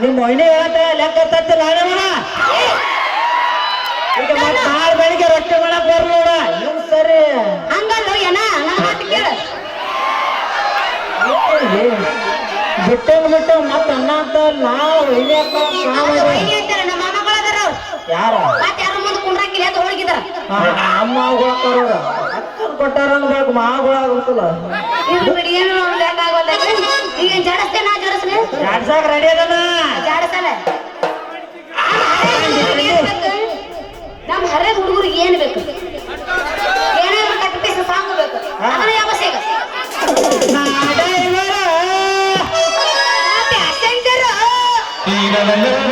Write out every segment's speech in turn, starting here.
ನಿಮ್ಮ ಮೊಯ್ನೆ ಹೇಳ್ತ ಲೆಕ್ಕ ತತ್ತಿಲ್ಲ ಮನ ಈಗ ಮತ್ತೆ ನಾಳೆ ಬೆಳಿಗ್ಗೆ ರೊಟ್ಟಿ ಮಾಡಕ್ ಬರ್ಲ ನೋಡ. ಇವ್ ಸರಿ? ಹಂಗಲ್ಲ ಏನ ನನ್ನ ಮಾತು ಕೇಳು. ಬಿಟ್ಟಂಗ್ ಬಿಟ್ಟು ಮತ್ತ ಅಣ್ಣ ಅಂತ ನಾವು ನಮ್ಮ ಯಾರ? ಮತ್ತೆ ಯಾರ ಮುಂದೆ ಕುಂಡ್ರಾಕಿಲ್ಲ ಅಂತ ಹೋಗಿದಾರ ಅಮ್ಮ ಕೊಟ್ಟಾರ ಅಕ್ಕನ್ ಕೊಟ್ಟಾರ ಅನ್ಬೇಕು ಮಾಗುಳಾಗುತ್ತಲ್ಲ ಇದು ಬಿಡಿ ಏನು ಬೇಕಾಗೋಲ್ಲ ಈಗ ಜಡಸ್ತೆ ನಾ ಜಡಸ್ನೆ? ಜಾಡ್ಸಾಕ್ ರೆಡಿ ಅದನ? ಯಾವ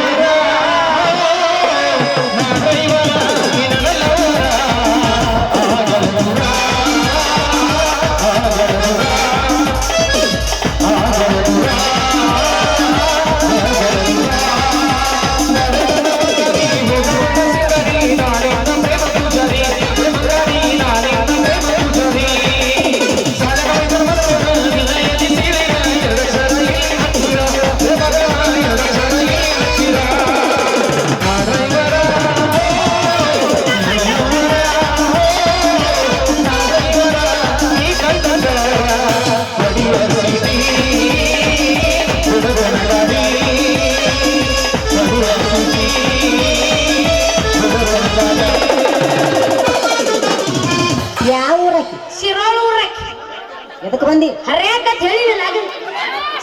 ಎದಕ್ಕೆ ಬಂದಿ ಹರಿಯಾಕ ಹೇಳಿಲ್ಲ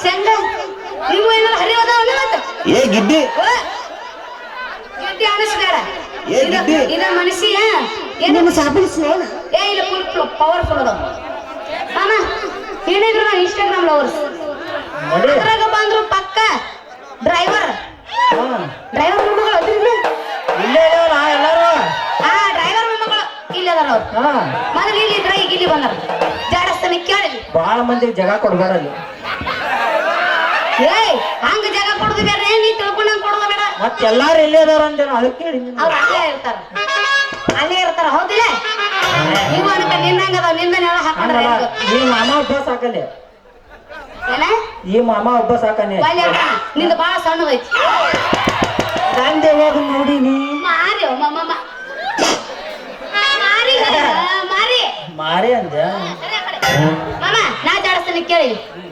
ಶಂಗ ನೀವು ಏನಾರ ಹರಿಯೋದ ಏ ಗಿಡ್ಡಿ. ಗಿಡ್ಡಿ ಅನಿಸ್ಬೇಡ ಏ ಗಿಡ್ಡಿ? ಇದ ಮನುಷ್ಯ ಏನು ನಮ್ಮ ಸಾಬೂನ್ ಸ್ನೇಹ ಏ ಇಲ್ಲ ಫುಲ್ ಪವರ್ಫುಲ್ ಅದ ಅಮ್ಮ ಹೇಳಿದ್ರು ನಾವು ಇನ್ಸ್ಟಾಗ್ರಾಮ್ ಲವರ್ಸ್ ಅದ್ರಾಗ ಬಂದ್ರು ಪಕ್ಕ ಡ್ರೈವರ್ ಹಾ. ಡ್ರೈವರ್ ಮೊಮ್ಮಗಳು ಅದ್ರಿಲ್ಲ ಇಲ್ಲೇ ಇದಾವಲ್ಲ ಎಲ್ಲರೂ. ಹಾ ಡ್ರೈವರ್ ಮೊಮ್ಮಗಳು ಇಲ್ಲಿ ಅದಾರ ಅವ್ರು. ಹಾ. ಮೊದಲು ಇಲ್ಲಿ ಇದ್ರ ಈಗ ಇಲ್ಲಿ ಬಂದಾರ. ಕೇಳಿ ಮಂದಿ ಜಗ ಕೊಡ್ಬಾರ ಏಯ್ ಹಂಗ ಜಾಗ ಕೊಡುದು ನೀ ತಿಳ್ಕೊಂಡಂಗ್ ಕೊಡುದು ಬೇಡ. ಮತ್ ಎಲ್ಲಾರು ಇಲ್ಲೇ ಅದಾರ ಅಂದೇನ ಅದಕ್ಕೆ ಹೇಳಿ ನಿನ್ನ. ಅವ್ರು ಅಲ್ಲೇ ಇರ್ತಾರ. ಅಲ್ಲೇ ಇರ್ತಾರ ಹೌದಿಲ್ಲ? ನೀವು ಅನ್ಕ ನಿನ್ನಂಗ ಅದಾವ ನಿನ್ನ ನೆಲ ಹಾಕೊಂಡ್ರೆ ಹಂಗಲ್ಲ, ಹೆಂಗ? ಈ ಮಾಮ ಒಬ್ಬ ಸಾಕಲೆ ಏನ? ಈ ಮಾಮ ಒಬ್ಬ ಸಾಕನೆ ಬಾಲ್ಯ ನಿಂದ ಬಾಳ ಸಣ್ಣದೈತಿ. ತಂದೆ ಹೋಗಿ ನೋಡಿನಿ. ಮಾರಿ ನಾ ಜಾಡಸ್ತಾನೆ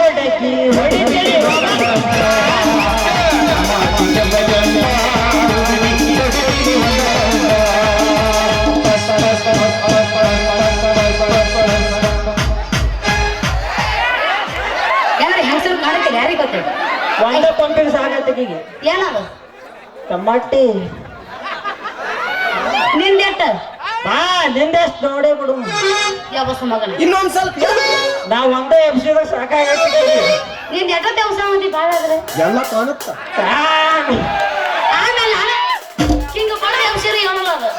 ಹೊಡಕಿ ಹೊಡಿತೀರಿ ಹೆಸರು ಕಾಣಕ್ಕೆ ಯಾರಿಗೆ ಗೊತ್ತಿಲ್ಲ? ಒಂದ ಪಂಪಿಗೆ ಸಾಗತ್ತಿಗೆ ಏನದು? ಟಮಾಟಿ ನಿಂದೆಟ್ಟ? ಬಾ ನಿಂದೆಷ್ಟು ನೋಡೇ ಬಿಡು. ಯಾವ ಮಗನ? ಇನ್ನೊಂದ್ ಸ್ವಲ್ಪ ನಾವ್ ಒಂದೇ ಎಬ್ಸಿದಾಗ ಸಾಕಾಗತ್ತಿಗೆ ನಿಂದ ಎಟ್ಟ ದಿವಸ ಮಂದಿ ಬಾಳ ಆದ್ರೆ? ಎಲ್ಲ ಕಾಣುತ್ತ. ಆಮೇಲೆ ನಾನು ಹಿಂಗ ಬಡದ ಹೆಂಗಸರಿ ಹೇಳಲ್ಲ ಅದು?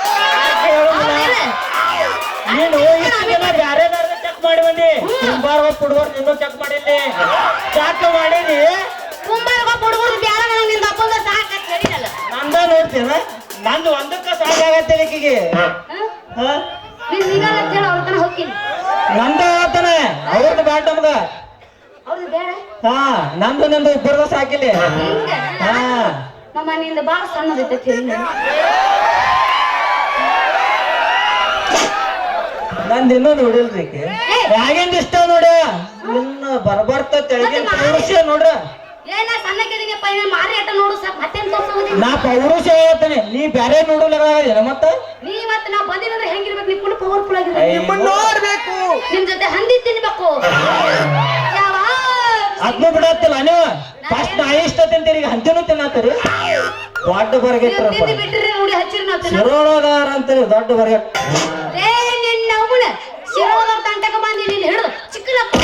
ನೀನು ಇಷ್ಟು ಜನ ಬ್ಯಾರೆ ಚೆಕ್ ಮಾಡಿ ಬಂದಿ ಕುಂಬಾರ ಹುಡುಗರು ನಿನ್ನೂ ಚೆಕ್ ಮಾಡಿಲ್ಲಿ. ಚೆಕ್ ಮಾಡೀನಿ ಕುಂಬಾರಗ ಹುಡುಗರು ಬ್ಯಾಡ ನನಗೆ ನಿಂದ ಅಪ್ಪಂದ ಸಾಕತ್ ಹೇಳಿನಲ್ಲ ನಂದ ನೋಡ್ತೀನ. ನಂದು ಒಂದಕ್ಕ ಸಾಕಾಗತ್ತೆ ಹ? ಹಾ? ನೀನ್ ಅಂತ ಹೇಳಿ ಅವ್ರ ತನ ಹೋಗ್ತೀನಿ. ನಂದು ಹೇಳ್ತಾನೆ ಅವ್ರದ್ದು ಬ್ಯಾಡ ನಮ್ಗ. ಹಾ ನಂದು ನಂದು ಇಬ್ಬರದ ಸಾಕಿಲ್ಲ. ಹಾ. ನಮ್ಮ ನಿಂದ ಬಾಳ ಸಣ್ಣದೈತೆ ಹೇಳಿ. ನಂದು ಇನ್ನೂ ನೋಡಿಲ್ರಿ. ಯಾಗಿಂದ ಇಷ್ಟ ನೋಡ ಇನ್ನ ಬರ್ಬರ್ತ ತೆಳಗಿನ ಪೌರುಷ ನೋಡ್ರ. ಸಣ್ಣಕ್ಕಿದೀನಪ್ಪ ಇನ್ನ ಮಾರಿ ಅಟ್ಟ ನೋಡು ಸರ್ ತೋರ್ಸೋದಿ ನಾ ಪೌರುಷ ಹೇಳ್ತಾನೆ ನೀ ಬ್ಯಾರೆ ನೋಡಲ್ಲ ಮತ್ತ? ನೀ ಮತ್ತ ನಾ ಬಂದಿರಂದ್ರೆ ಹೆಂಗಿರ್ಬೇಕು ನೀ ಫುಲ್ ಪವರ್ಫುಲ್ ಆಗಿರ್ಬೇಕು ನಿಮ್ಮನ್ನ ನೋಡ್ಬೇಕು. ನಿಮ್ ಜೊತೆ ಹಂದಿ ತಿನ್ಬೇಕು. ಯಾವ ಅದ್ನು ಬಿಡತ್ತಿಲ್ಲ ನೀವು ಫಸ್ಟ್ ನಾ ಇಷ್ಟ ತಿಂತೀರಿ ಈಗ ಹಂತಿನೂ ತಿನ್ನತ್ತರಿ ದೊಡ್ಡ ಬರ್ಗೆಟ್ರಪ್ಪ ಶಿರೋಳಗಾರ ಅಂತೀರಿ ದೊಡ್ಡ ಬರಗೆಟ್ ಏ ನಿನ್ನ ಅವನ ಶಿರೋದ ತಂಟಕ ಬಂದಿ ನೀನ್ ಹಿಡಿದು. ಚಿಕ್ಕಲಪ್ಪ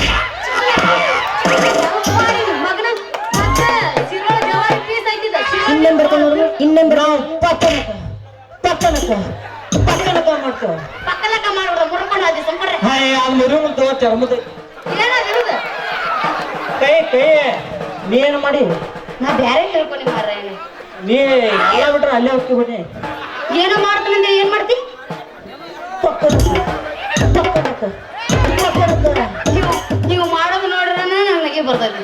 ಇನ್ನೇನ್ ಬರ್ತಾವ ನೋಡು ಇನ್ನೇನ್ ನಾವು ಪಕ್ಕನಕ ಪಕ್ಕನಕ ಪಕ್ಕನಕ ಮಾಡ್ತೇವೆ ಪಕ್ಕಲಕ್ಕ ಮಾಡ್ಬಿಡ ಮುರ್ಕೊಂಡು ಅದಿ ಸಂಪರ್ರೆ ಹಾಯ್ ಅದು ಮುರಿ ತೋ ಚರ್ಮದ ಕೈ ಕೈ ನೀ ಏನು ಮಾಡಿ? ನಾ ಬ್ಯಾರೆ ತಿಳ್ಕೊಂಡಿ ಮಾರ ನೀ ಎಲ್ಲ ಬಿಟ್ರೆ ಅಲ್ಲೇ ಹೋಗ್ತಿ ಬನ್ನಿ ಏನೋ ಮಾಡ್ತಾನಂದ್ರೆ ಏನ್ ಮಾಡ್ತಿ? ಪಕ್ಕನಕ ಪಕ್ಕನಕ ನೀವು ನೀವು ಮಾಡೋದು ನೋಡ್ರೆ ನನಗೆ ಬರ್ತೈತಿ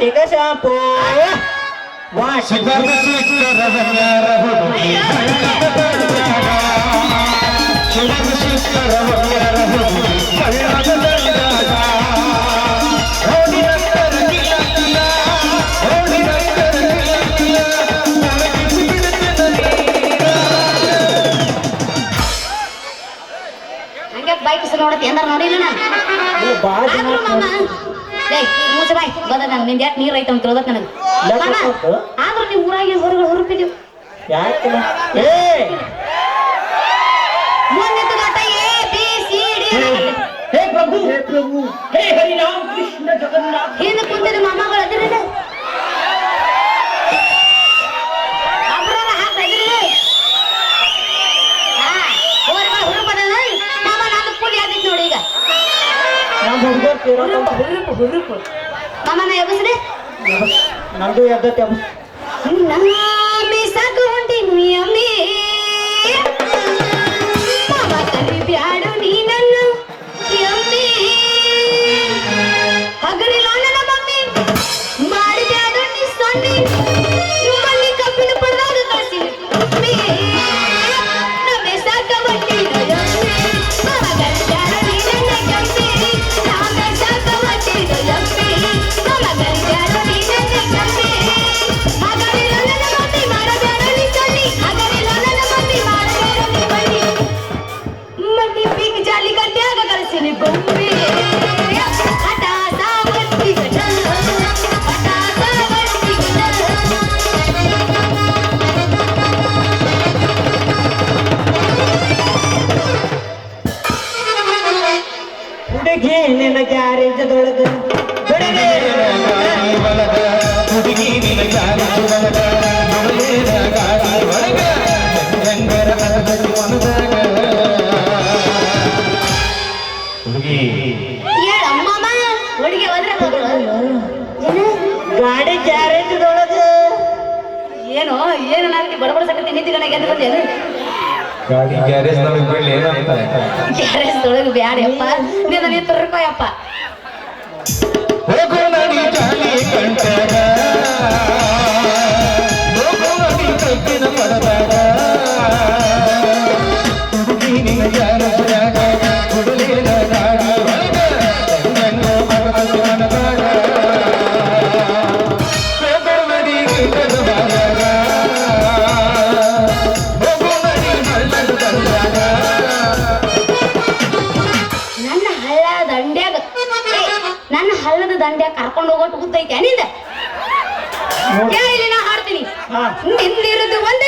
ನೀರ ಹಂಗೆ ಬೈಕ್ ನೋಡತ್ತೆ ಏನಾರ ನೋಡಿಲ್ಲ ನಾನು. ಮುಚ್ಚ ಬಾಯ್ ಬದ ನಾನು ನಿಂದ ಯಾಕೆ ನೀರ್ ಐತೆ ಅಂತ ತಿಳ್ದತ್ ನನಗೆ? ಆದ್ರೂ ನೀವು ಊರಾಗಿ ಹೊರಗೆ ಯಾಕಿಲ್ಲ ಏ! ಮುಂದಿನ ಗಂಟ ಎ ಬಿ ಸಿ ಡಿ ಹೇ ಪ್ರಭು! ಹೇ ಪ್ರಭು! ಹೇ ಕೃಷ್ಣ ಜಗನ್ನಾಥ! ಹಿಂದೆ ಕುಂತಿದ ಮಾಮಗಳು ಅದಿರಲ್ಲ ಹುರುಪು ಹುರುಪು ಹುರುಪು. ಮಾಮ ನಾ ಎಬ್ಬಿಸ್ರಿ ನಂದು ಎದ್ದತ್ತೆ ಬ್ಯಾಡು ನೀ ನನ್ನ ಯಮ್ಮಿ ಹಗರಿಲ್ಲ ನನ್ನ ಮಮ್ಮಿ ಮಾಡಿ ಬ್ಯಾಡು ನೀ ಸೊನ್ನಿ ಗಾಡಿ ಗ್ಯಾರೇಜ್ ನಮಗೆ ಬಿಡ್ಲಿ ಏನಂತ ಗ್ಯಾರೇಜ್ ಬ್ಯಾಡಪ್ಪ ನೀನು ನೀನು ನಿಂದಿರೋದು ಒಂದು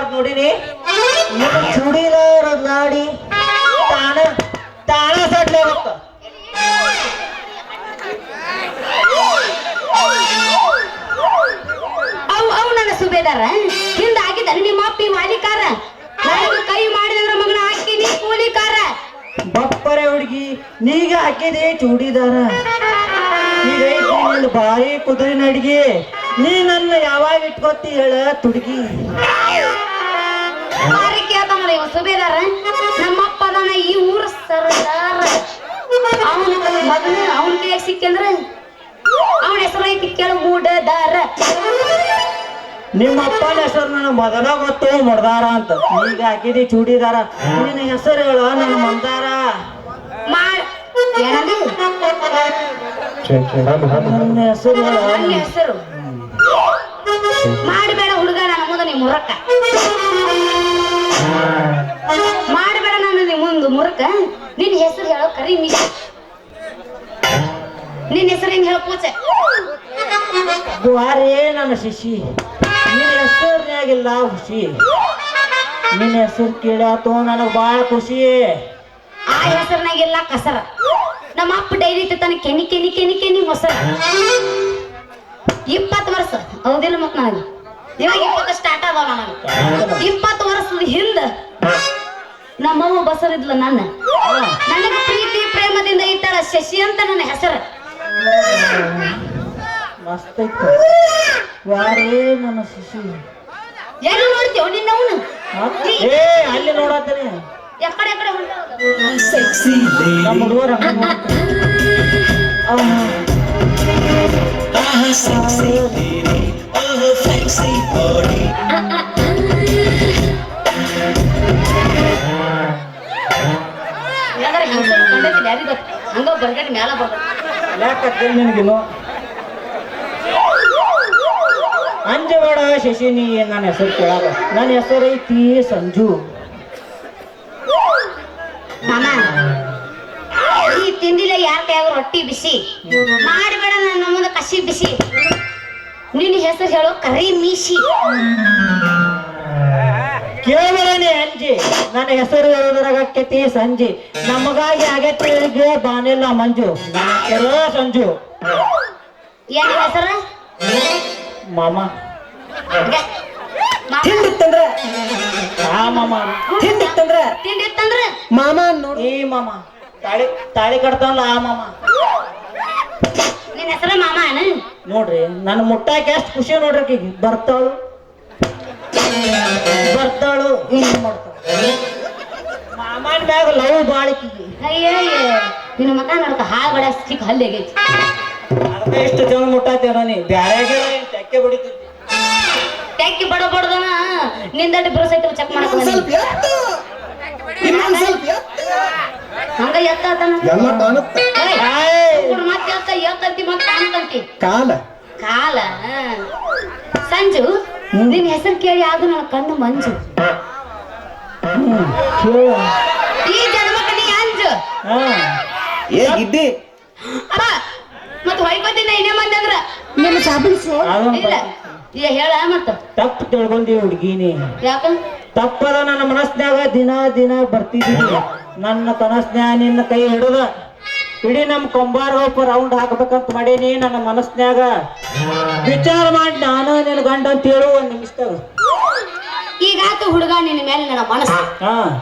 ನೋಡ್ಬಾರ್ದು ನೋಡಿನಿ ನಿನ್ನ ನಾಡಿ ತಾಣ ತಾಣ ಸಡ್ಲೆ ಹೋಗ್ತ ಅವು ಅವು ನನ್ನ ಸುಬೇದಾರ. ಹಿಂದ ಆಗಿದ್ದಾರೆ ನಿಮ್ಮ ಅಪ್ಪಿ ವಾಲಿಕಾರ ನನಗೆ ಕೈ ಮಾಡಿದ್ರ ಮಗನ ಹಾಕಿನಿ ಕೂಲಿಕಾರ. ಬಪ್ಪರೆ ಹುಡುಗಿ ನೀಗ ಹಾಕಿದೆ ಚೂಡಿದಾರ. ಈಗ ನಿನ್ನ ಬಾಯಿ ಕುದುರಿನ ಅಡಿಗೆ. ನೀ ನನ್ನ ಯಾವಾಗ ಇಟ್ಕೊತಿ ಹೇಳ ತುಡುಗಿ. ಮಾರಿ ಕೇಳ್ತಾನಲ್ಲ ಇವ ಸುಬೇದಾರ. ನಮ್ಮಪ್ಪ ಅದಾನ ಈ ಊರ ಸರ್ದಾರ. ಅವನ ಮಗನ ಅವನ ಕೈಯಾಗ ಸಿಕ್ಕಂದ್ರ ಅವನ ಹೆಸರು ಐತಿ ಕೇಳ ಮೂಡದಾರ ನಿಮ್ಮ ಅಪ್ಪನ ಹೆಸರು ನನಗೆ ಮೊದಲ ಗೊತ್ತು ಮುಡ್ದಾರ ಅಂತ. ಈಗ ಹಾಕಿದಿ ಚೂಡಿದಾರ. ನಿನ್ನ ಹೆಸರು ಹೇಳ ನನ್ನ ಮಂದಾರ. ನನ್ನ ಹೆಸರು ಹೇಳ. ನನ್ನ ಹೆಸರು. ಮಾಡಬೇಡ. ಮುಂದೆ ಮಾಡಬೇಡ ನಾನು ನೀ ಮುಂದೆ ಮುರಕ ನಿನ್ನ ಹೆಸರು ಹೇಳೋ ಕರಿ ಮೀ ನಿನ್ನ ಹೆಸರು ಹೆಂಗ್ ಹೇಳ ಪೂಜೆ. ದ್ವಾರೇ ನನ್ನ ಶಿಶಿ. ನಿನ್ನ ಹೆಸರಿನಾಗಿಲ್ಲ ಖುಷಿ ನಿನ್ನ ಹೆಸರು ಕೇಳಾತು ನನಗೆ ಭಾಳ ಖುಷಿ. ಆ ಹೆಸರಿನಾಗೆಲ್ಲ ಕಸರ. ನಮ್ಮ ಅಪ್ಪ ಡೈರಿ ತನ ಕೆನಿ ಕೆನಿ ಕೆನಿ ಕೆನಿ ಮೊಸರು. ಇಪ್ಪತ್ತು ವರ್ಷ. ಹೌದಿಲ್ಲ ಮತ್ತೆ ನನಗೆ ಇವಾಗ ಇಪ್ಪತ್ತು ಸ್ಟಾರ್ಟ್ ಅದಾವ ನನಗೆ ಇಪ್ಪತ್ತು ವರ್ಷದ ಹಿಂದ ನಮ್ಮವ್ವ ಬಸರಿದ್ಲ ನನ್ನ. ನನಗೆ ಪ್ರೀತಿ ಪ್ರೇಮದಿಂದ ಇಟ್ಟಾಳ ಶಶಿ ಅಂತ ನನ್ನ ಹೆಸರು. ಮಸ್ತ್ ಎಕ್ಕಡೆ ವಾರೇ ನನ್ನ ಶಿಶಿ. ಎಲ್ಲಿ ನೋಡ್ತೀವ ನಿನ್ನವನು? ಹ? ಏ ಅಲ್ಲಿ ನೋಡತ್ತೀನಿ. ಎಕಡೆ ಹೊಂಟಾವ ನಮ್ಮ ಹುಡುಗರ ಯಾಕಂದ್ರೆ lady, oh, sexy body. ಹಂಗ ಬರ್ಗಡೆ ಮ್ಯಾಲ ನಿನಗಿನ್ನು? ಅಂಜಬೇಡ ಶಶಿನಿ ನನ್ನ ಹೆಸರು ಕೇಳಾಗ ನನ್ನ ಹೆಸರು ಐತಿ ಸಂಜು. ಮಾಮ ಈ ತಿಂದಿಲ್ಲ ಯಾರ ಕೈಯಾಗ ರೊಟ್ಟಿ ಬಿಸಿ. ಮಾಡಬೇಡ ನನ್ನ ಮುಂದೆ ಕಸಿ ಬಿಸಿ. ನಿನ್ನ ಹೆಸರು ಹೇಳೋ ಕರಿ ಮೀಸಿ ಕೇವಲನೇ ಅಂಜಿ. ನನ್ನ ಹೆಸರು ಹೇಳೋದ್ರಾಗತಿ ಸಂಜಿ. ನಮಗಾಗಿ ಆಗೈತಿ ಬಾನಿಲ್ಲ ಮಂಜು. ಎಲ್ಲ ಸಂಜು. ಏನ್ ಹೆಸರು? ಮಾಮ. ತಿಂದಿತ್ತಂದ್ರ ಆ ಮಾಮ. ತಿಂದಿತ್ತಂದ್ರ ತಿಂದಿತ್ತಂದ್ರ ಮಾಮ ನೋಡಿ. ಏ ಮಾಮ. ತಾಳಿ ತಾಳಿ ಕಟ್ತಾವಲ್ಲ ಆ ಮಾಮ? ನಿನ್ನ ಹೆಸರು ಮಾಮ ಏನು? ನೋಡ್ರಿ ನನ್ನ ಮುಟ್ಟಾಕ ಎಷ್ಟು ಖುಷಿ ನೋಡ್ರಿ ಆಕಿಗೆ. ಬರ್ತಾಳು. ಬರ್ತಾಳು. ಹಿಂಗ್ ಮಾಡ್ತಾಳು. ಮಾಮನ್ ಮ್ಯಾಗ ಲವ್ ಬಾಳಿಕಿಗೆ ಅಯ್ಯೋ ನಿನ್ನ ಮಗ ನೋಡ್ಕ ಹಾಳು ಬಡ ಸಿಕ್ಕ ಹಲ್ಲಿಗೆ ಅರ್ಧ ಎಷ್ಟು ಜನ ಮುಟ್ಟಾತೇವ ನೀ ಬ್ಯಾರೆ ತೆಕ್ಕೆ ಬಿಡಿತಿದ್ದಿ. ತೆಕ್ಕಿ ಬಡ ಬಡದನ ನಿಂದಟ್ಟು ಬಿರುಸೈತಿ ಚೆಕ್ ಮಾಡ್ಕೊಂಡು. ಸ್ವಲ್ಪ ಹಂಗ ಎತ್ತಾತನ ಎಲ್ಲ ಕಾಣುತ್ತೆ. ಮತ್ತೆ ಎತ್ತ ಎತ್ತಂತಿ ಮತ್ತೆ ಕಾಣ್ತಂತಿ ಕಾಲ. ಕಾಲ ಸಂಜು ನಿನ್ ಹೆಸರು ಕೇಳಿ ಆಗ ನನ್ನ ಕಣ್ಣು ಮಂಜು. ಈ ಜನ್ಮಕ್ಕೆ ನೀ ಅಂಜು. ಹಾ. ಏ ಗಿಡ್ಡಿ. ಅಪ್ಪ ಮತ್ ಹೊಯ್ಕೋತೀನಿ ಇನ್ನೇ ಮಂದಿ ಅಂದ್ರ. ನಿಮ್ಮ ಸಾಬಣಿಸು ಅದೊಂದ್ ಇಲ್ಲ. ಈಗ ಹೇಳ ಮತ್ತ. ತಪ್ಪು ತಿಳ್ಕೊಂಡಿ ಹುಡುಗಿನಿ. ಯಾಕ? ತಪ್ಪದ ನನ್ನ ಮನಸ್ಸಿನಾಗ ದಿನ ದಿನ ಬರ್ತಿದ್ದೀನಿ ನನ್ನ ಕನಸ್ನ್ಯಾಗ ನಿನ್ನ ಕೈ ಹಿಡಿದ. ಇಡೀ ನಮ್ಮ ಕೊಂಬಾರ ಒಬ್ಬ ರೌಂಡ್ ಹಾಕ್ಬೇಕಂತ ಮಾಡೀನಿ ನನ್ನ ಮನಸ್ನ್ಯಾಗ. ವಿಚಾರ ಮಾಡಿ ನಾನು ನಿನ್ನ ಗಂಡ ಅಂತ ಹೇಳು ಒಂದ್ ನಿಮಿಷದಾಗ. ಈಗಾತು ಹುಡುಗ ನಿನ್ನ ಮೇಲೆ ನನ್ನ ಮನಸ್ಸು. ಹಾ.